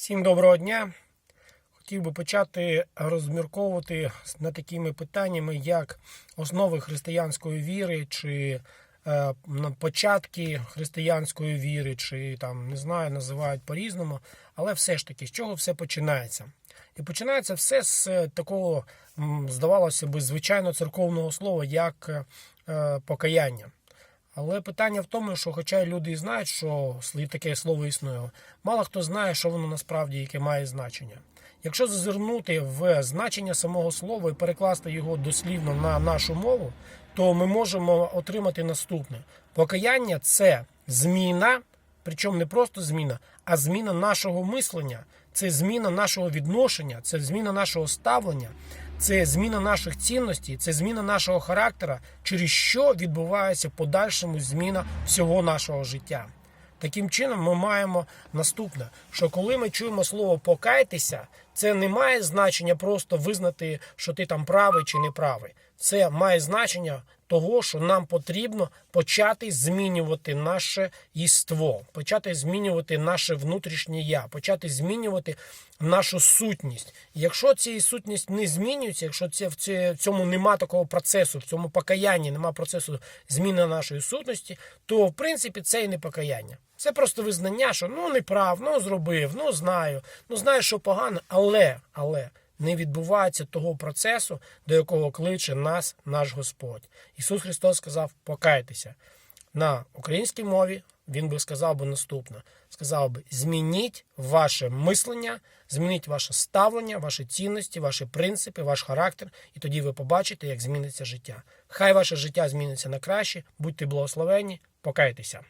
Всім доброго дня. Хотів би почати розмірковувати над такими питаннями, як основи християнської віри, чи е, початки християнської віри, чи там не знаю, називають по-різному. Але все ж таки, з чого все починається? І починається все з такого, здавалося би, звичайно церковного слова, як е, покаяння. Але питання в тому, що, хоча люди і знають, що таке слово існує, мало хто знає, що воно насправді яке має значення. Якщо зазирнути в значення самого слова і перекласти його дослівно на нашу мову, то ми можемо отримати наступне: покаяння це зміна, причому не просто зміна, а зміна нашого мислення, це зміна нашого відношення, це зміна нашого ставлення, це зміна наших цінностей, це зміна нашого характера, через що відбувається в подальшому зміна всього нашого життя. Таким чином, ми маємо наступне: що коли ми чуємо слово покайтеся, це не має значення просто визнати, що ти там правий чи не правий. Це має значення того, що нам потрібно почати змінювати наше єство, почати змінювати наше внутрішнє я, почати змінювати нашу сутність. Якщо ця сутність не змінюється, якщо це- в цьому нема такого процесу, в цьому покаянні нема процесу зміни нашої сутності, то в принципі це і не покаяння. Це просто визнання, що ну не прав, ну зробив, ну знаю, ну знаю, що погано, але, але не відбувається того процесу, до якого кличе нас наш Господь. Ісус Христос сказав: покайтеся. На українській мові він би сказав би наступне: сказав би: змініть ваше мислення, змініть ваше ставлення, ваші цінності, ваші принципи, ваш характер, і тоді ви побачите, як зміниться життя. Хай ваше життя зміниться на краще, будьте благословені, покайтеся.